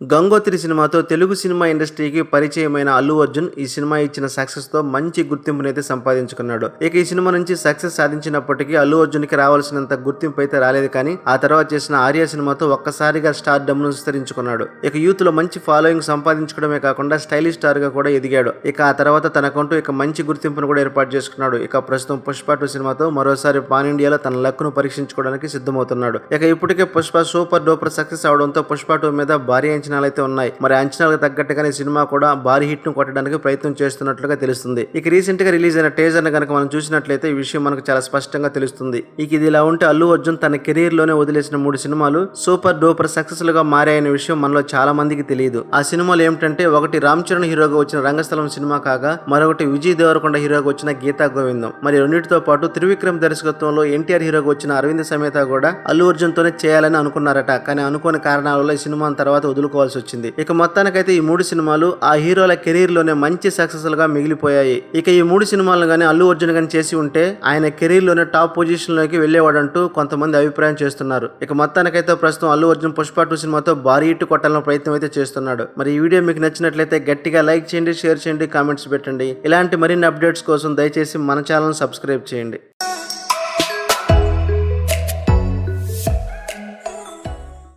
గంగోత్రి సినిమాతో తెలుగు సినిమా ఇండస్ట్రీకి పరిచయమైన అల్లు అర్జున్ ఈ సినిమా ఇచ్చిన సక్సెస్తో మంచి గుర్తింపునైతే సంపాదించుకున్నాడు. ఇక ఈ సినిమా నుంచి సక్సెస్ సాధించినప్పటికీ అల్లు అర్జున్కి రావాల్సినంత గుర్తింపు అయితే రాలేదు కానీ ఆ తర్వాత చేసిన ఆర్య సినిమాతో ఒక్కసారిగా స్టార్ డమ్ను విస్తరించుకున్నాడు. ఇక యూత్లో మంచి ఫాలోయింగ్ సంపాదించుకోవడమే కాకుండా స్టైలిష్ స్టార్గా కూడా ఎదిగాడు. ఇక ఆ తర్వాత తనకంటూ ఇక మంచి గుర్తింపును కూడా ఏర్పాటు చేసుకున్నాడు. ఇక ప్రస్తుతం పుష్ప టూ సినిమాతో మరోసారి పాన్ ఇండియాలో తన లక్ను పరీక్షించుకోవడానికి సిద్ధమవుతున్నాడు. ఇక ఇప్పటికే పుష్ప సూపర్ డూపర్ సక్సెస్ అవడంతో పుష్ప టూ మీద భారీ అంచనాలు అయితే ఉన్నాయి. మరి అంచనాలకు తగ్గట్టుగానే సినిమా కూడా భారీ హిట్ను కొట్టడానికి ప్రయత్నం చేస్తున్నట్లుగా తెలుస్తుంది. ఇక రీసెంట్గా రిలీజ్ అయిన టేజర్ను కనుక మనం చూసినట్లయితే ఈ విషయం మనకు చాలా స్పష్టంగా తెలుస్తుంది. ఇక ఇది ఇలా ఉంటే అల్లు అర్జున్ తన కెరీర్లోనే వదిలేసిన మూడు సినిమాలు సూపర్ డూపర్ సక్సెస్గా మారాయనే విషయం మనలో చాలా మందికి తెలియదు. ఆ సినిమాలు ఏమిటంటే ఒకటి రామ్ చరణ్ హీరోగా వచ్చిన రంగస్థలం సినిమా కాగా మరొకటి విజయ్ దేవరకొండ హీరోగా వచ్చిన గీతా గోవిందం. మరి రెండింటితో పాటు త్రివిక్రమ్ దర్శకత్వంలో ఎన్టీఆర్ హీరోగా వచ్చిన అరవింద్ సమేత కూడా అల్లు అర్జున్ తోనే చేయాలని అనుకున్నారట. కానీ అనుకోని కారణాల వల్ల ఈ సినిమా తర్వాత వదులుకోవాల్సి వచ్చింది. ఇక మొత్తానికైతే ఈ మూడు సినిమాలు ఆ హీరోల కెరీర్లోనే మంచి సక్సెస్గా మిగిలిపోయాయి. ఇక ఈ మూడు సినిమాలు గానీ అల్లు అర్జున్ గానీ చేసి ఉంటే ఆయన కెరీర్లోనే టాప్ పొజిషన్లోకి వెళ్ళేవాడంటూ కొంతమంది అభిప్రాయం చేస్తున్నారు. ఇక మొత్తానికైతే ప్రస్తుతం అల్లు అర్జున్ పుష్ప టూ సినిమాతో భారీ ఇటు కొట్టాలని ప్రయత్నం అయితే చేస్తున్నాడు. మరి ఈ వీడియో మీకు నచ్చినట్లయితే గట్టిగా లైక్ చేయండి షేర్ చేయండి కామెంట్స్ పెట్టండి. ఇలాంటి మరిన్ని అప్డేట్స్ కోసం దయచేసి మన ఛానల్ సబ్స్క్రైబ్ చేయండి.